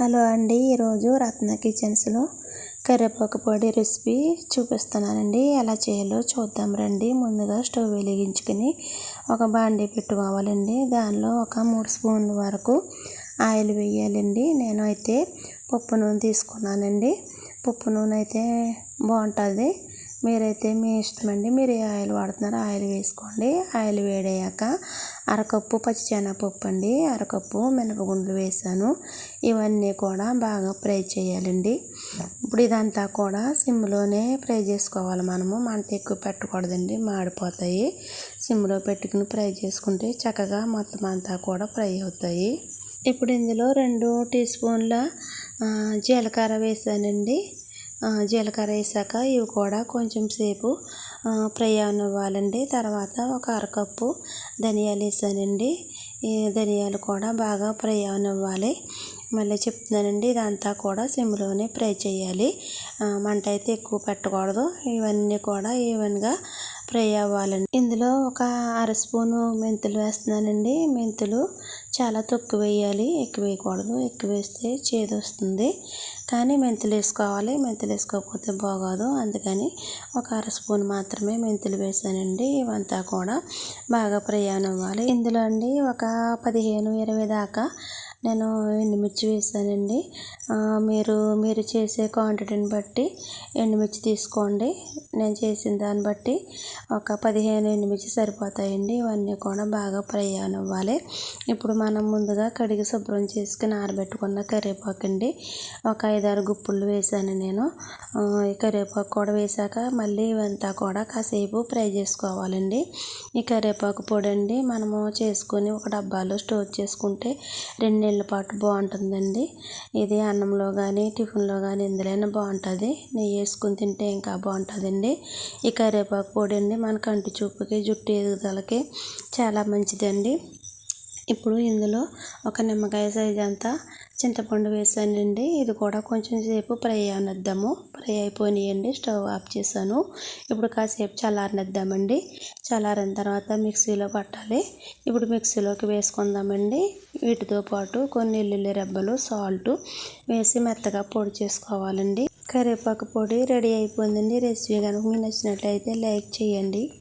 Hello అండి ఈరోజు రత్న కిచెన్స్లో కరివేపాకు పొడి రెసిపీ చూపిస్తున్నానండి. ఎలా చేయాలో చూద్దాం రండి. ముందుగా స్టవ్ వెలిగించుకుని ఒక బాండీ పెట్టుకోవాలండి. దానిలో ఒక మూడు స్పూన్ల వరకు ఆయిల్ వేయాలండి. నేను అయితే పప్పు నూనె తీసుకున్నానండి. పప్పు నూనె అయితే బాగుంటుంది. మీరైతే మీ ఇష్టం అండి మీరు ఏ ఆయిల్ వాడుతున్నారో ఆయిల్ వేసుకోండి. ఆయిల్ వేడయ్యాక అరకప్పు పచ్చిశనగపప్పు అండి. అరకప్పు మినపగుండ్లు వేసాను. ఇవన్నీ కూడా బాగా ఫ్రై చేయాలండి. ఇప్పుడు ఇదంతా కూడా సిమ్లోనే ఫ్రై చేసుకోవాలి మనము. మంట ఎక్కువ పెట్టకూడదండి. మాడిపోతాయి. సిమ్లో పెట్టుకుని ఫ్రై చేసుకుంటే చక్కగా మొత్తం అంతా కూడా ఫ్రై అవుతాయి. ఇప్పుడు ఇందులో రెండు టీ స్పూన్ల జీలకర్ర వేసానండి. జీలకర్ర వేసాక ఇవి కూడా కొంచెం సేపు ప్రయాణం ఇవ్వాలండి తర్వాత ఒక అరకప్పు ధనియాలు వేసానండి. ఈ ధనియాలు కూడా బాగా ప్రయాణం ఇవ్వాలి మళ్ళీ చెప్తున్నానండి ఇదంతా కూడా సిమ్లోనే ఫ్రై చేయాలి. మంట అయితే ఎక్కువ పెట్టకూడదు. ఇవన్నీ కూడా ఈవెన్గా ఫ్రై అవ్వాలండి. ఇందులో ఒక అర స్పూను మెంతులు వేస్తున్నానండి. మెంతులు చాలా తక్కువ వేయాలి. ఎక్కువ వేయకూడదు. ఎక్కువ వేస్తే చేదు వస్తుంది. కానీ మెంతులు వేసుకోవాలి. మెంతులు వేసుకోకపోతే బాగోదు. అందుకని ఒక అర స్పూన్ మాత్రమే మెంతులు వేసానండి. ఇవంతా కూడా బాగా ప్రయాణం అవ్వాలి. ఇందులో అండి ఒక పదిహేను ఇరవై దాకా నేను ఎండుమిర్చి వేసానండి. మీరు మీరు చేసే క్వాంటిటీని బట్టి ఎండుమిర్చి తీసుకోండి. నేను చేసిన దాన్ని బట్టి ఒక పదిహేను ఎండుమిర్చి సరిపోతాయండి. ఇవన్నీ కూడా బాగా ఫ్రై అవ్వాలి ఇప్పుడు మనం ముందుగా కడిగి శుభ్రం చేసుకుని ఆరబెట్టుకున్న కరివేపాకు అండి ఒక ఐదారు గుప్పులు వేసాను నేను. ఈ కరివేపాకు కూడా వేసాక మళ్ళీ ఇవంతా కూడా కాసేపు ఫ్రై చేసుకోవాలండి. ఈ కరివేపాకు పొడి అండి మనము చేసుకొని ఒక డబ్బాలో స్టోర్ చేసుకుంటే రెండు నెలల పాటు బాగుంటుందండి. ఇది అన్నంలో కానీ టిఫిన్లో కానీ ఎందులోనే బాగుంటుంది. నెయ్యి వేసుకుని తింటే ఇంకా బాగుంటుందండి. ఈ కరివేపాకు పొడి అండి మన కంటి చూపుకి జుట్టు ఎదుగుదలకి చాలా మంచిదండి. ఇప్పుడు ఇందులో ఒక నిమ్మకాయ సైజ్ అంతా చింతపండు వేసానండి. ఇది కూడా కొంచెం సేపు ఫ్రై అవనిద్దాము ఫ్రై అయిపోయినాయండి. స్టవ్ ఆఫ్ చేశాను. ఇప్పుడు కాసేపు చల్లారనిద్దామండి. చల్లారిన తర్వాత మిక్సీలో పట్టాలి. ఇప్పుడు మిక్సీలోకి వేసుకుందామండి. వీటితో పాటు కొన్ని ఎల్లుల్లి రెబ్బలు సాల్ట్ వేసి మెత్తగా పొడి చేసుకోవాలండి. కరివేపాకు పొడి రెడీ అయిపోయిందండి. రెసిపీ కనుక మీకు నచ్చినట్లయితే లైక్ చేయండి.